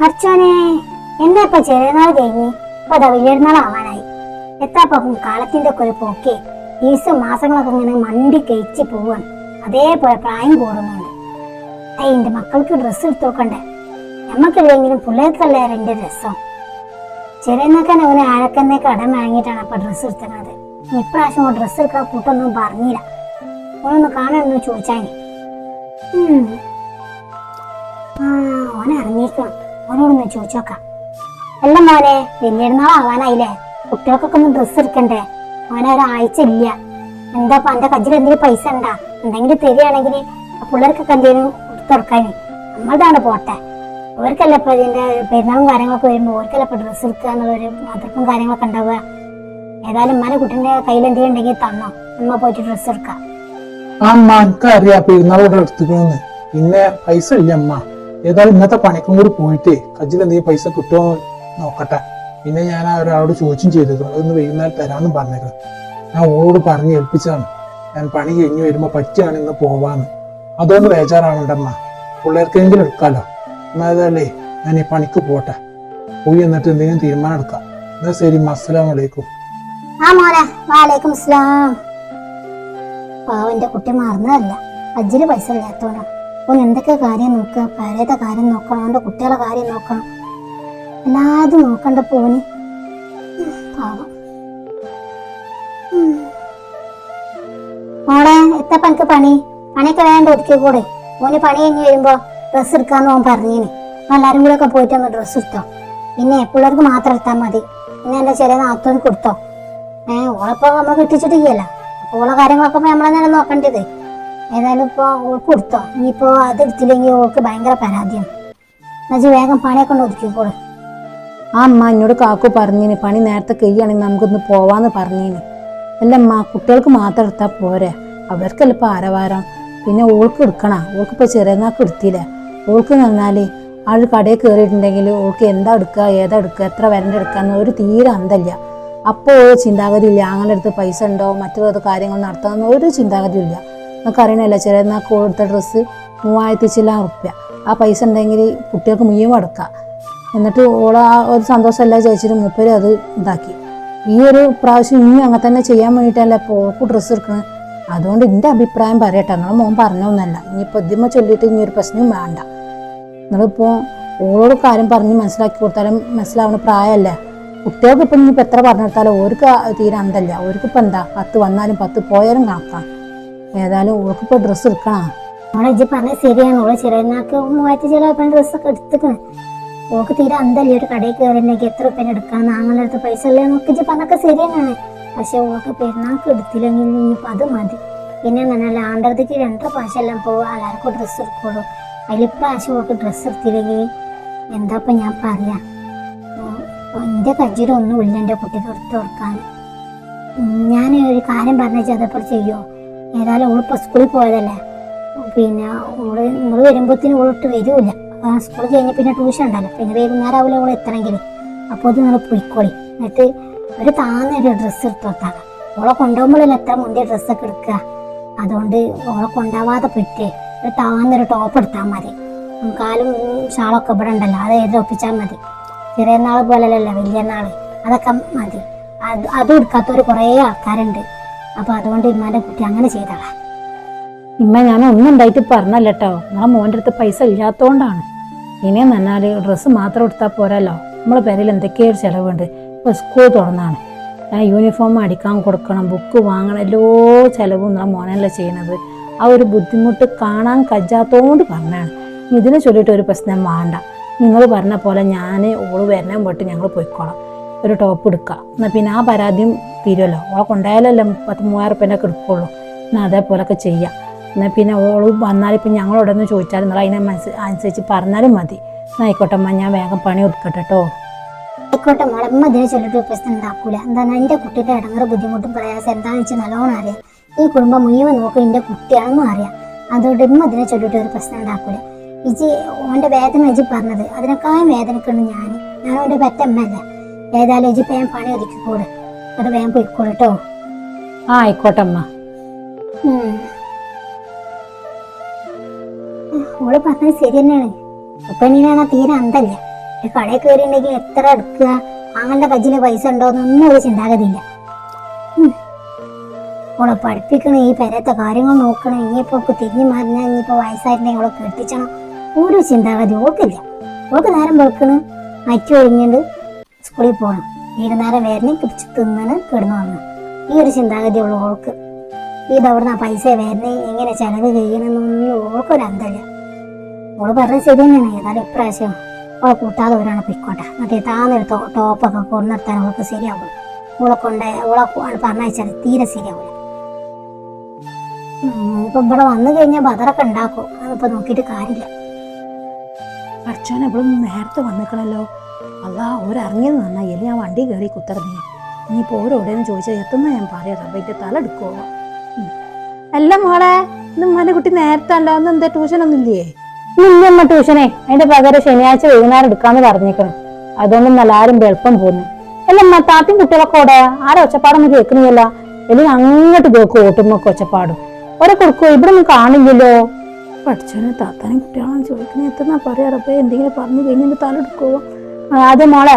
അർച്ചോനെ എന്താ ഇപ്പൊ ചെറിയനാൾ കഴിഞ്ഞ് ഇപ്പൊ അതാ വലിയനാളാവാനായി എത്താപ്പം കാലത്തിന്റെ ഒക്കെ ഒരു പോക്കെ ദിവസം മാസങ്ങളൊക്കെ ഇങ്ങനെ മണ്ടി കഴിച്ച് പോവാണ്. അതേപോലെ പ്രായം കൂടുന്നുണ്ട്. അയ്യ എന്റെ മക്കൾക്ക് ഡ്രസ്സ് എടുത്ത് നോക്കണ്ടേ? നമ്മക്കില്ലെങ്കിലും പിള്ളേർക്കല്ലേ എന്റെ രസം. ചെറിയനാക്കാൻ അവന് ആഴക്കന്നെ കടം വാങ്ങിയിട്ടാണ് അപ്പൊ ഡ്രസ്സ് എടുത്തത് ഇപ്രാവശ്യം ഡ്രസ്സ് എടുക്കാൻ കൂട്ടൊന്നും പറഞ്ഞില്ല. ഓനൊന്ന് കാണാനൊന്ന് ചോദിച്ചാൽ ഉം. ഇറങ്ങിക്കണം ചോദിച്ചോക്കാം. അല്ല മോനെ വലിയനാൾ ആവാനായില്ലേ? കുട്ടികൾക്കൊക്കെ ഒന്ന് ഡ്രസ്സ് എടുക്കണ്ടേ? മോനെ ഒരാഴ്ച ഇല്ല. എന്താ എന്റെ കജ്ജിൽ എന്തെങ്കിലും പൈസ ഉണ്ടാ? എന്തെങ്കിലും തരികയാണെങ്കിൽ പിള്ളേർക്കൊക്കെ എന്തെങ്കിലും തുറക്കാന് നമ്മളതാണ് പോട്ടെ? അവർക്കല്ല ഇപ്പൊ ഇതിന്റെ പെരുന്നാളും കാര്യങ്ങളൊക്കെ വരുമ്പോ അവർക്കല്ല ഇപ്പൊ ഡ്രസ്സ് എടുക്കുക എന്നുള്ളൊരു മാത്രം കാര്യങ്ങളൊക്കെ ഉണ്ടാവുക? ഏതായാലും ഉമ്മാനെ കുട്ടീന്റെ കയ്യിൽ എന്തെങ്കിലും ഉണ്ടെങ്കിൽ തന്നോ. ഉമ്മ പോയിട്ട് ഡ്രസ്സ് എടുക്കാം. അമ്മ എനിക്കറിയാം. പെരുന്നാളോടെ എടുത്തുക്കണെന്ന് പിന്നെ പൈസ ഇല്ല അമ്മ ഏതായാലും ഇന്നത്തെ പണിക്കും കൂടി പോയിട്ട് കജിൽ എന്തെങ്കിലും പൈസ കിട്ടുമോ നോക്കട്ടെ. പിന്നെ ഞാൻ ഒരാളോട് ചോദിച്ചും ചെയ്തത് അതൊന്ന് വൈകുന്നേരം തരാമെന്നും പറഞ്ഞേക്കണം. ഞാൻ ഓളോട് പറഞ്ഞ് ഏൽപ്പിച്ചതാണ്. ഞാൻ പണി കഴിഞ്ഞു വരുമ്പോൾ പറ്റുകയാണ് ഇന്ന് പോവാന്ന്. അതുകൊണ്ട് ബേജാറാവണ്ടമ്മ. പിള്ളേർക്കെങ്കിലും എടുക്കാലോ. എന്നാലേ ഞാൻ ഈ പണിക്ക് പോട്ടെ. പോയി എന്നിട്ട് എന്തെങ്കിലും തീരുമാനം എടുക്കാം. എന്നാ ശരി അസ്സലാം വലൈക്കും ആ പാവന്റെ കുട്ടി മറന്നതല്ല. അജ്ജിന് പൈസ ഇല്ലാത്തോണ്ടാണ് ഓൻ എന്തൊക്കെ കാര്യം നോക്കുക? പരേത കാര്യം നോക്കണം. അവന്റെ കുട്ടികളെ കാര്യം നോക്കണം. എല്ലാതും നോക്കണ്ട പോന് പാവം. മോളെ എത്തപ്പ എനിക്ക് പണി. പണിയൊക്കെ വേണ്ട ഒതുക്കി കൂടെ. ഓന് പണി കഴിഞ്ഞ് വരുമ്പോ ഡ്രസ്സ് എടുക്കാന്ന് ഓൻ പറഞ്ഞേന്. എല്ലാരും കൂടെ ഒക്കെ പോയിട്ട് ഒന്ന് ഡ്രസ്സ് എടുത്തോ. പിന്നെ പിള്ളേർക്ക് മാത്രം എടുത്താൽ മതി. പിന്നെ എന്റെ ചെറിയ നാത്തോന് കൊടുത്തോ. ഏഹ് ഓളപ്പോ നമ്മൾ കിട്ടിച്ചിട്ടില്ല അപ്പൊ ഓളെ കാര്യങ്ങളൊക്കെ നമ്മളെ തന്നെ നോക്കേണ്ടത്. ഏതായാലും ഇപ്പോൾ ഓൾക്ക് കൊടുത്തോ. ഇനിയിപ്പോൾ അത് എടുത്തില്ലെങ്കിൽ ഓൾക്ക് ഭയങ്കര പരാതിയാണ്. എന്നുവെച്ചാൽ വേഗം പണിയൊക്കെ കൊണ്ട് ഒതുക്കിക്കോളൂ ആ അമ്മ എന്നോട് കാക്കു പറഞ്ഞിന് പണി നേരത്തെ കഴിയുകയാണെങ്കിൽ നമുക്കൊന്ന് പോവാന്ന് പറഞ്ഞിന്. അല്ല അമ്മ കുട്ടികൾക്ക് മാത്രം എടുത്താൽ പോരെ. അവർക്കല്ല ഇപ്പോൾ ആരവാരം? പിന്നെ ഓൾക്ക് എടുക്കണ? ഓൾക്ക് ഇപ്പോൾ ചെറിയനാക്ക് എടുത്തില്ല? ഓൾക്ക് എന്ന് പറഞ്ഞാൽ ആൾ കടയിൽ കയറിയിട്ടുണ്ടെങ്കിൽ ഓൾക്ക് എന്താ എടുക്കുക ഏതാ എടുക്കുക എത്ര വരണ്ട എടുക്കാന്ന് ഒരു തീരെ അന്തല്ല. അപ്പോൾ ചിന്താഗതി ഇല്ല അങ്ങനെ അടുത്ത് പൈസ ഉണ്ടോ മറ്റു കാര്യങ്ങൾ നടത്താമെന്ന് ഒരു ചിന്താഗതി ഇല്ല. നമുക്ക് അറിയണമല്ലോ ചില എന്നാൽ കൊടുത്ത ഡ്രസ്സ് മൂവായിരത്തി ചില ഉറുപ്പ്യ ആ പൈസ ഉണ്ടെങ്കിൽ കുട്ടികൾക്ക് മീൻ അടക്കാം എന്നിട്ട് ഓള ആ ഒരു സന്തോഷമല്ല ചോദിച്ചിട്ട് മൂപ്പര് അത് ഇതാക്കി. ഈ ഒരു പ്രാവശ്യം ഇനി അങ്ങനെ തന്നെ ചെയ്യാൻ വേണ്ടിയിട്ടല്ല ഓൾക്ക് ഡ്രസ്സ് എടുക്കുന്നത് അതുകൊണ്ട് എന്റെ അഭിപ്രായം പറയട്ടെ. നിങ്ങളെ മോൻ പറഞ്ഞൊന്നല്ല ഇനിയിപ്പോൾ ഇതിമ ചൊല്ലിയിട്ട് ഇനി ഒരു പ്രശ്നവും വേണ്ട. നിങ്ങളിപ്പോൾ ഓളോട് കാര്യം പറഞ്ഞ് മനസ്സിലാക്കി കൊടുത്താലും മനസ്സിലാവുന്ന പ്രായമല്ലേ? കുട്ടികൾക്ക് ഇപ്പം ഇനിയിപ്പോൾ എത്ര പറഞ്ഞു കൊടുത്താലും ഓർക്ക് തീരെ അന്തല്ല. ഓർക്കിപ്പോൾ എന്താ? പത്ത് വന്നാലും പത്ത് പോയാലും കണക്കാം. ഏതായാലും ഓൾക്ക് ഇപ്പൊ ഡ്രസ്സ് എടുക്കണം. നമ്മളെ ഇജ്ജ് പറഞ്ഞ ശരിയാണ്. ഓൾ ചെറിയനാക്ക് മൂവായിരത്തി ചില ഡ്രസ്സൊക്കെ എടുത്തിട്ട് ഓക്ക് തീരെ അന്തല്ലേ ഒരു കടയിൽ കയറിണ്ടെങ്കിൽ എത്ര ഉപ്പേനെ എടുക്കാൻ? നാങ്ങളുടെ അടുത്ത് പൈസ ഇല്ലേ നോക്കി ഇജ്ജ് പറഞ്ഞൊക്കെ ശരിയാണ്. പക്ഷെ ഓക്ക് പെരുന്നാൾക്ക് എടുത്തില്ലെങ്കിൽ ഇനിയിപ്പോൾ അത് മതി. പിന്നെ നല്ല ആണ്ടത്തേക്ക് രണ്ടര പ്രാവശ്യമെല്ലാം പോകും എല്ലാവർക്കും ഡ്രസ്സ് എടുക്കുള്ളൂ. അതിൽ ഇപ്രാവശ്യം ഓക്ക് ഡ്രസ്സ് എടുത്തില്ലെങ്കിൽ എന്താ ഇപ്പം ഞാൻ പറയാ? എന്റെ കജ്ജിലൊന്നുമില്ല എന്റെ കുട്ടിക്ക് എടുത്ത് കൊടുക്കാൻ. ഞാൻ ഒരു കാര്യം പറഞ്ഞാൽ അതപ്പോൾ ചെയ്യുമോ ഏതായാലും ഓളിപ്പോൾ സ്കൂളിൽ പോയതല്ലേ? പിന്നെ ഓൾ നിങ്ങൾ വരുമ്പോഴത്തേനും ഓളിട്ട് വരൂല സ്കൂൾ കഴിഞ്ഞ് പിന്നെ ട്യൂഷൻ ഉണ്ടല്ലോ. പിന്നെ വൈകുന്നേരം ആവില്ല ഓൾ എത്തണമെങ്കിൽ അപ്പോൾ അത് നിങ്ങൾ പോയിക്കോളി. എന്നിട്ട് ഒരു താന്നൊരു ഡ്രസ്സ് എടുത്തോട്ടാണ് ഓളെ കൊണ്ടുപോകുമ്പോഴല്ലേ എത്ര മുന്തിയ ഡ്രസ്സൊക്കെ എടുക്കുക? അതുകൊണ്ട് ഓളെ കൊണ്ടാവാതെ പോയിട്ട് ഒരു താന്നൊരു ടോപ്പ് എടുത്താൽ മതി. കാലും ഷാളൊക്കെ ഇവിടെ ഉണ്ടല്ലോ. അത് ഏത് ഒപ്പിച്ചാൽ മതി. ചെറിയ നാൾ പോലല്ലല്ലോ വലിയ നാൾ അതൊക്കെ മതി. അത് അതും എടുക്കാത്തവർ കുറേ ആൾക്കാരുണ്ട്. അപ്പോൾ അതുകൊണ്ട് ഇമ്മാന്റെ കുട്ടി അങ്ങനെ ചെയ്തോളാം. ഇമ്മ ഞാൻ ഒന്നും ഉണ്ടായിട്ട് പറഞ്ഞല്ല നമ്മളെ മോന്റെ അടുത്ത് പൈസ ഇല്ലാത്തോണ്ടാണ്. ഇനിയും പറഞ്ഞാൽ ഡ്രസ്സ് മാത്രം എടുത്താൽ പോരല്ലോ. നമ്മളെ പേരിൽ എന്തൊക്കെയോ ഒരു ചിലവുണ്ട്. സ്കൂൾ തുറന്നാണ്. ഞാൻ യൂണിഫോം അടിക്കാൻ കൊടുക്കണം ബുക്ക് വാങ്ങണം എല്ലോ ചിലവും നമ്മളെ മോനല്ലേ ചെയ്യണത്. ആ ഒരു ബുദ്ധിമുട്ട് കാണാൻ കജ്ജാത്തോണ്ട് പറഞ്ഞാണ് ഇതിനെ ചൊല്ലിയിട്ട് ഒരു പ്രശ്നം വേണ്ട. നിങ്ങൾ പറഞ്ഞ പോലെ ഞാൻ ഓൾ വരണം പോയിട്ട് ഞങ്ങൾ പോയിക്കോളാം. ഒരു ടോപ്പ് എടുക്കുക എന്നാൽ പിന്നെ ആ പരാതിയും തീരുമല്ലോ ഓളെ കൊണ്ടായാലല്ലേ പത്ത് മൂവായിരം റുപ്യന്റെ ഒക്കെ എടുക്കുള്ളൂ. എന്നാൽ അതേപോലൊക്കെ ചെയ്യാം. എന്നാൽ പിന്നെ ഓൾ വന്നാൽ ഇപ്പം ഞങ്ങളോട് ഒന്ന് ചോദിച്ചാൽ നിങ്ങൾ അതിനെ അനുസരിച്ച് പറഞ്ഞാലും മതി. എന്നാൽ ആയിക്കോട്ടെ അമ്മ ഞാൻ വേഗം പണി ഒതുക്കട്ടെ കേട്ടോ ആയിക്കോട്ടെ മുളമ്മ ഇതിനെ ചൊല്ലിട്ട് പ്രശ്നം ഉണ്ടാക്കൂല. എന്താണ് എന്റെ കുട്ടിയുടെ ഇടങ്ങറ് ബുദ്ധിമുട്ടും പ്രയാസം എന്താണെന്ന് വെച്ചാൽ നല്ലോണം അറിയാം. ഈ കുടുംബം മുഴുവൻ നോക്കും എന്റെ കുട്ടിയാണെന്നും അറിയാം. അതുകൊണ്ട് ഇമ്മ ഇതിനെ ചൊല്ലിട്ട് ഒരു പ്രശ്നം ഉണ്ടാക്കൂല. ഇജി ഓന്റെ വേദന ഇജി പറഞ്ഞത് അതിനേക്കാളും വേദനക്കുണ്ട് ഞാൻ ഞാൻ ഓന്റെ പറ്റമ്മല്ല ഏതായാലും ഇജി വേഗം പണി ഒതുക്കിക്കോട് അത് വേഗം പോയിക്കോളൂ കേട്ടോ ആ ആയിക്കോട്ടെ അമ്മ. ഉം. ഓൾ പറഞ്ഞത് ശരി തന്നെയാണ് ഉപ്പനീനാണ് തീരെ അന്തല്ല. കടയിൽ കയറിയിട്ടുണ്ടെങ്കിൽ എത്ര എടുക്കുക അങ്ങനത്തെ കജ്ജിൽ പൈസ ഉണ്ടോന്നൊന്നും ഒരു ചിന്താഗതിയില്ല. ഓളെ പഠിപ്പിക്കണം ഈ പെരത്തെ കാര്യങ്ങൾ നോക്കണം ഇനിയിപ്പോ തിരിഞ്ഞു മാറിഞ്ഞാൽ ഇനിയിപ്പോ വയസ്സായിട്ടുണ്ടെങ്കിൽ ഓളെ കെട്ടിച്ചണം. ഒരു ചിന്താഗതി ഓക്കില്ല ഓക്ക് നേരം വെക്കണ് ഒഴിഞ്ഞിട്ട് സ്കൂളിൽ പോകണം വൈകുന്നേരം വരണേ പിടിച്ച് തിന്നണ് കിടന്നു വന്നു ഈ ഒരു ചിന്താഗതി ഉള്ളു ഓൾക്ക്. ഇത് അവിടുന്ന് ആ പൈസ വരണേ എങ്ങനെ ചെലവ് ചെയ്യണമെന്നൊന്നും ഓൾക്കൊരു അന്തല്ല ഓൾ പറഞ്ഞ ശരി തന്നെയാണ് ഏതായാലും ഇപ്രാവശ്യം ഓളെ കൂട്ടാതെ ഒരാളെ പൊയ്ക്കോട്ടെ. മറ്റേ താന്നൊരു ടോപ്പൊക്കെ കൊണ്ടുനിർത്താൻ ഓൾക്ക് ശരിയാവും ഓളെ കൊണ്ട് ഓളെ പറഞ്ഞാൽ തീരെ ശരിയാവില്ല ഇപ്പൊ ഇവിടെ വന്നു കഴിഞ്ഞാൽ ബദറൊക്കെ ഉണ്ടാക്കും. അതിപ്പോ നോക്കിയിട്ട് കാര്യമില്ല. പഠിച്ചോനെ ഇവിടെ നേരത്തെ വന്നിക്കണല്ലോ. അല്ലാ ഓരറിഞ്ഞത് നന്നായി അല്ലെങ്കിൽ ഞാൻ വണ്ടി കയറി കുത്തിറങ്ങി ഇനിയിപ്പോൾ ഓരോടേന്ന് ചോദിച്ചാൽ എത്തുന്ന ഞാൻ പറയാം റബ്ബൈന്റെ തല എടുക്കുമോ അല്ല മോളെ ഇന്ന് മോനെ കുട്ടി നേരത്തെ അല്ല. അന്ന് എന്താ ട്യൂഷനൊന്നും ഇല്ലേ ഇല്ലമ്മ ട്യൂഷനെ. അതിന്റെ പകരം ശനിയാഴ്ച വൈകുന്നേരം എടുക്കാന്ന് പറഞ്ഞേക്കണം. അതുകൊണ്ടൊന്നും എല്ലാവരും എളുപ്പം പോന്നു അല്ലമ്മ താത്തിയും കുട്ടികളൊക്കെ ഓടെ ആരെ ഒച്ചപ്പാടൊന്നും കേൾക്കുന്നില്ല അല്ലെങ്കിൽ അങ്ങോട്ട് കേൾക്കും ഓട്ടുമ്പോ ഒച്ചപ്പാടും. ഒരെ കൊടുക്കുവോ? ഇവിടെ ഒന്നും കാണില്ലല്ലോ. പഠിച്ചോനെ താത്താനും കുട്ടികളാണ് ചോദിക്കുന്നത് എത്തുന്നാ പറയാ റബ്ബേ എന്തെങ്കിലും പറഞ്ഞു കഴിഞ്ഞാൽ തല എടുക്കുവോ? ആദ്യം മോളെ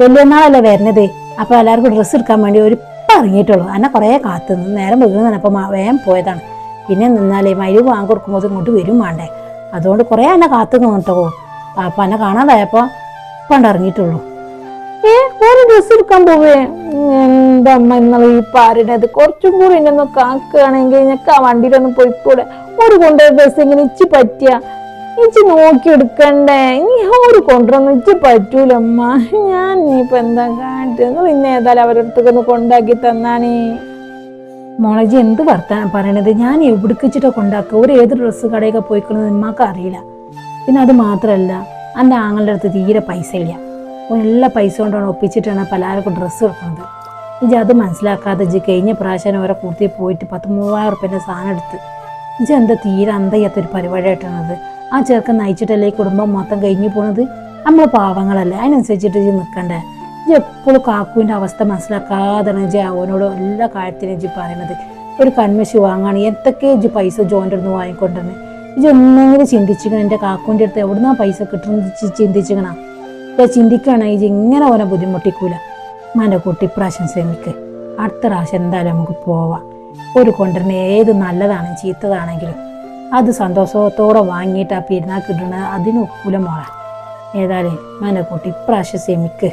വലിയനാളല്ലേ വരുന്നത്? അപ്പൊ എല്ലാവർക്കും ഡ്രസ്സ് എടുക്കാൻ വേണ്ടി ഒരു ഇറങ്ങിയിട്ടുള്ളൂ. എന്നെ കുറേ കാത്തു നിന്ന് നേരം വീഴുന്നതാണ് അപ്പം വേഗം പോയതാണ്. പിന്നെ നിന്നാലേ മയിൽ വാങ്ങി കൊടുക്കുമ്പോൾ ഇങ്ങോട്ട് വരും വേണ്ടേ അതുകൊണ്ട് കുറേ എന്നെ കാത്തു നിന്നിട്ടോ അപ്പം എന്നെ കാണാതായപ്പോൾ പണ്ട് ഇറങ്ങിയിട്ടുള്ളൂ. ഏ ഒരു ഡ്രസ്സ് എടുക്കാൻ പോവേ? എന്താ അമ്മ ഇന്നലെ ഈ പാരിനത് കുറച്ചും കൂടി എന്നെ ഒന്ന് കാക്കുകയാണെങ്കിൽ ഞങ്ങൾക്ക് ആ വണ്ടിയിലൊന്ന് പോയിക്കൂടെ ഒരു കൊണ്ടുപോയ ഡ്രസ്സ് ഇങ്ങനെ ഇച്ചി പറ്റിയ. ഇച്ചി നോക്കി എടുക്കണ്ടേ ഇനി ഒരു കൊണ്ടുവന്ന് ഇച്ച് പറ്റൂലമ്മ. ഞാൻ ഇനിയിപ്പോ എന്താ കാട്ടുന്നത് പിന്നെ ഏതായാലും അവരടുത്തൊക്കെ ഒന്ന് കൊണ്ടാക്കി തന്നാനേ മോളജി എന്ത് വർത്താനം പറയണത്? ഞാൻ എവിടുക്കിച്ചിട്ടോ കൊണ്ടാക്കുക? ഒരു ഏത് ഡ്രസ്സ് കടയൊക്കെ പോയിക്കുന്നത് ഉമ്മാക്ക് അറിയില്ല. പിന്നെ അത് മാത്രമല്ല എന്റെ ആങ്ങളുടെ അടുത്ത് തീരെ പൈസ ഇല്ല. എല്ലാ പൈസ കൊണ്ടാണ് ഒപ്പിച്ചിട്ടാണ് പലർക്കും ഡ്രസ്സ് കൊടുക്കുന്നത് ഇജ് അത് മനസ്സിലാക്കാതെ ഇജ് കഴിഞ്ഞ പ്രാവശ്യം ഓരോ കുർത്തി പോയിട്ട് പത്ത് മൂവായിരം ഉറുപ്പ്യന്റെ സാധനം എടുത്ത് ഇജ് എന്താ തീരെ അന്തയ്യാത്തൊരു പരിപാടിയായിട്ടാണത്? ആ ചെറുക്കൻ നയിച്ചിട്ടല്ലേ കുടുംബം മൊത്തം കഴിഞ്ഞു പോണത്? നമ്മൾ പാവങ്ങളല്ലേ അതിനനുസരിച്ചിട്ട് ഇജ് നിൽക്കണ്ടേ ഇജ് എപ്പോഴും കാക്കുവിന്റെ അവസ്ഥ മനസ്സിലാക്കാതാണ് ഇജ് അവനോട് എല്ലാ കാര്യത്തിനും ഇജ് പറയണത്. ഒരു കൺമശി വാങ്ങാണ് എന്തൊക്കെ ഇജ് പൈസ ജോന്റെ അടുത്ത് വാങ്ങിക്കൊണ്ടെന്ന്? ഇജ് ഒന്നെങ്കിലും ചിന്തിച്ചിക്കണം എന്റെ കാക്കുവിന്റെ അടുത്ത് എവിടുന്നാ പൈസ കിട്ടുന്നത് ചിന്തിച്ചിക്കണം? ഇപ്പം ചിന്തിക്കുകയാണ് ഇജ് ഇങ്ങനെ ഓനെ ബുദ്ധിമുട്ടിക്കൂല. മാന്റെ കുട്ടി പ്രാവശ്യം ശ്രമിക്ക്. അടുത്ത പ്രാവശ്യം എന്തായാലും നമുക്ക് പോവാം. ഒരു കൊണ്ടുവരുന്ന ഏത് നല്ലതാണെങ്കിലും ചീത്തതാണെങ്കിലും അത് സന്തോഷത്തോടെ വാങ്ങിയിട്ട് ആ പെരുന്നാൾ കിട്ടണ അതിന് ഒക്കൂല മോളെ. ഏതായാലും മാന്റെ കുട്ടി ഇപ്രാവശ്യം സെമിക്ക്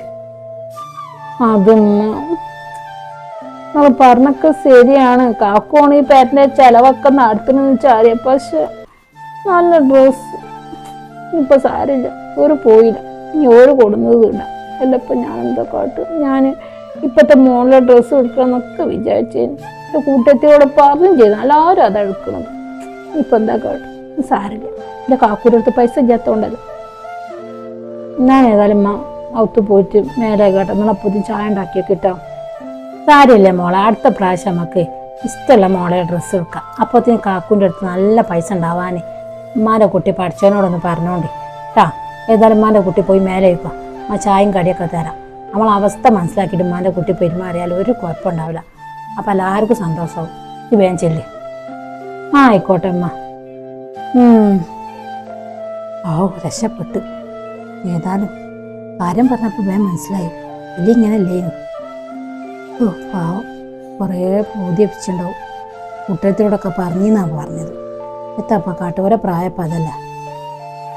അതും നമ്മൾ പറഞ്ഞൊക്കെ ശരിയാണ്. കാക്കുവാണ് ഈ പേരന്റെ ചെലവൊക്കെ നടത്തണമെന്ന് വെച്ചാൽ പക്ഷെ നല്ല ഡ്രസ് ഇപ്പൊ സാരില്ല ഒരു പോയില്ല. ഇനി ഓര് കൊടുന്നത് ഇടാം അല്ലപ്പം ഞാൻ എന്താ കാട്ടും ഞാൻ ഇപ്പോഴത്തെ മോളിലെ ഡ്രസ്സ് എടുക്കാന്നൊക്കെ വിചാരിച്ചേന് എന്റെ കൂട്ടത്തിയോടെ പറഞ്ഞും ചെയ്തു. എല്ലാവരും അത് എടുക്കണം ഇപ്പം എന്താ കേട്ടോ? സാരില്ല. എന്റെ കാക്കൂരത്ത് പൈസ ഇല്ലാത്തതുകൊണ്ടല്ല ഞാൻ ഏതായാലും അമ്മ അവത്ത് പോയിട്ട് മേലെ കേട്ടോ. നിങ്ങളപ്പുറത്ത് ചായ ഉണ്ടാക്കിയൊക്കെ കിട്ടാം സാരില്ലേ മോളെ? അടുത്ത പ്രാവശ്യം നമുക്ക് ഇഷ്ടമുള്ള മോളെ ഡ്രസ്സ് എടുക്കാം. അപ്പോഴത്തേന് കാക്കൂന്റെ അടുത്ത് നല്ല പൈസ ഉണ്ടാവാനേ. ഉമ്മാന്റെ കുട്ടി പഠിച്ചവനോടൊന്ന് പറഞ്ഞോണ്ടേ. കേട്ടാ ഏതായാലും ഉമ്മാന്റെ കുട്ടി പോയി മേലെ വയ്ക്കാം. ആ ചായയും കടിയൊക്കെ തരാം. നമ്മൾ അവസ്ഥ മനസ്സിലാക്കിയിട്ട് ഉമ്മാന്റെ കുട്ടി പെരുമാറിയാൽ ഒരു കുഴപ്പമുണ്ടാവില്ല. അപ്പം എല്ലാവർക്കും സന്തോഷമാവും ഇത് വേഗം ചെല്ലേ. ആ ആയിക്കോട്ടെ അമ്മ. ഓ രക്ഷപ്പെട്ട്. ഏതായാലും കാര്യം പറഞ്ഞപ്പോൾ വേഗം മനസ്സിലായി. വലിയ ഇങ്ങനെ അല്ലേനു ഓ പാവം. കുറേ ബോധ്യപ്പിച്ചിട്ടുണ്ടാവും കുട്ടത്തിനോടൊക്കെ പറഞ്ഞെന്നാണ് പറഞ്ഞത്. എത്താപ്പ കാട്ടോരെ പ്രായപ്പതല്ല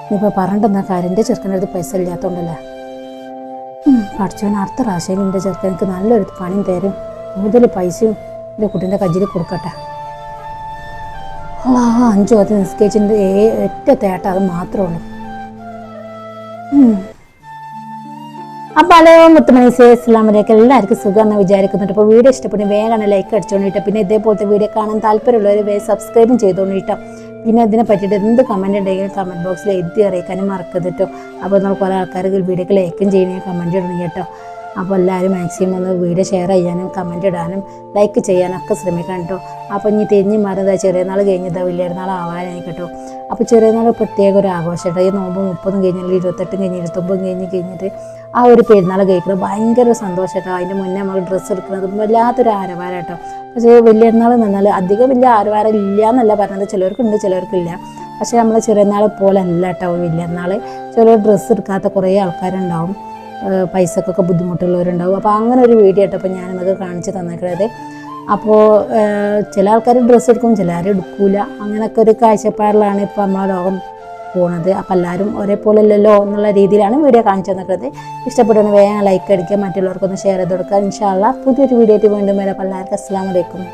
ഇനിയിപ്പോൾ പറഞ്ഞിട്ടെന്നാ കാര്യം? എന്റെ ചെറുക്കന്റെ അടുത്ത് പൈസ ഇല്ലാത്തതുകൊണ്ടല്ല പഠിച്ചവൻ അടുത്ത പ്രാവശ്യം എന്റെ ചെറുക്കനക്ക് നല്ലൊരു പണിയും തരും. കൂടുതൽ പൈസയും എന്റെ കുട്ടീന്റെ കജ്ജിൽ കൊടുക്കട്ടെ. ആ അഞ്ചു പത്ത് നിസ്കരിച്ചിന്റെ ഒറ്റ തേട്ട അത് മാത്രമേ ഉള്ളൂ. അപ്പോൾ അപ്പൊ ഹലോ മുത്തുമണി സേ ഇസ്ലാമിലേക്ക് എല്ലാവർക്കും സുഖമെന്ന് വിചാരിക്കുന്നുണ്ട്. അപ്പോൾ വീഡിയോ ഇഷ്ടപ്പെട്ടു വേഗം ലൈക്ക് അടിച്ചോണ്ടിട്ട്. പിന്നെ ഇതേപോലത്തെ വീഡിയോ കാണാൻ താല്പര്യമുള്ളവർ വേഗം സബ്സ്ക്രൈബും ചെയ്തോണ്ടിട്ടോ. പിന്നെ ഇതിനെ പറ്റിയിട്ട് എന്ത് കമന്റ് ഉണ്ടെങ്കിലും കമന്റ് ബോക്സിൽ എഴുതി അറിയിക്കാനും മറക്കരുത് അപ്പോൾ നമ്മൾ കുറേ ആൾക്കാർക്ക് വീഡിയോക്ക് ലൈക്കും ചെയ്യണേ കമന്റ് ഇടണം കേട്ടോ അപ്പോൾ എല്ലാവരും മാക്സിമം ഒന്ന് വീഡിയോ ഷെയർ ചെയ്യാനും കമന്റ് ഇടാനും ലൈക്ക് ചെയ്യാനും ഒക്കെ ശ്രമിക്കണം കേട്ടോ. അപ്പോൾ ഇനി തിരിഞ്ഞ് മറുതാ ചെറിയ നാൾ കഴിഞ്ഞതാ വലിയ നാൾ ആവാനായി കേട്ടോ. അപ്പോൾ ചെറിയ നാൾ പ്രത്യേക ഒരു ആഘോഷം കേട്ടോ. ഈ നോമ്പ് മുപ്പതും കഴിഞ്ഞാൽ ഇരുപത്തെട്ടും കഴിഞ്ഞ് ഇരുപത്തൊമ്പതും കഴിഞ്ഞ് കഴിഞ്ഞിട്ട് ആ ഒരു പെരുന്നാൾ കഴിക്കുന്നത് ഭയങ്കര സന്തോഷം കേട്ടോ. അതിന്റെ മുന്നേ നമ്മൾ ഡ്രസ്സ് എടുക്കുന്നത് വല്ലാത്തൊരു ആരവാരം കേട്ടോ. പക്ഷേ വലിയ നാൾ നിന്നാൽ അധികം വലിയ ആരവാരം ഇല്ല എന്നല്ല പറഞ്ഞത്. ചിലവർക്കുണ്ട് ചിലവർക്കില്ല പക്ഷേ നമ്മൾ ചെറിയ നാൾ പോലെ അല്ല കേട്ടോ. വലിയ നാൾ ചില ഡ്രസ്സ് എടുക്കാത്ത കുറേ ആൾക്കാരുണ്ടാവും. പൈസക്കൊക്കെ ബുദ്ധിമുട്ടുള്ളവരുണ്ടാവും. അപ്പോൾ അങ്ങനെ ഒരു വീഡിയോ ആയിട്ടപ്പോൾ ഞാൻ നിങ്ങൾക്ക് കാണിച്ച് തന്നേക്കണത്. അപ്പോൾ ചില ആൾക്കാർ ഡ്രസ്സ് എടുക്കും ചിലർ എടുക്കൂല. അങ്ങനെയൊക്കെ ഒരു കാഴ്ചപ്പാടിലാണ് ഇപ്പോൾ നമ്മളെ ലോകം പോണത്. അപ്പോൾ എല്ലാവരും ഒരേപോലെ അല്ലല്ലോ എന്നുള്ള രീതിയിലാണ് വീഡിയോ കാണിച്ചു തന്നിട്ടുള്ളത് ഇഷ്ടപ്പെടുന്ന വേഗം ലൈക്ക് അടിക്കുക മറ്റുള്ളവർക്കൊന്ന് ഷെയർ ചെയ്ത് കൊടുക്കുക. ഇൻഷാല്ല പുതിയൊരു വീഡിയോ ആയിട്ട് വീണ്ടും വരാം. അപ്പോൾ എല്ലാവർക്കും അസ്സാം വലൈക്കും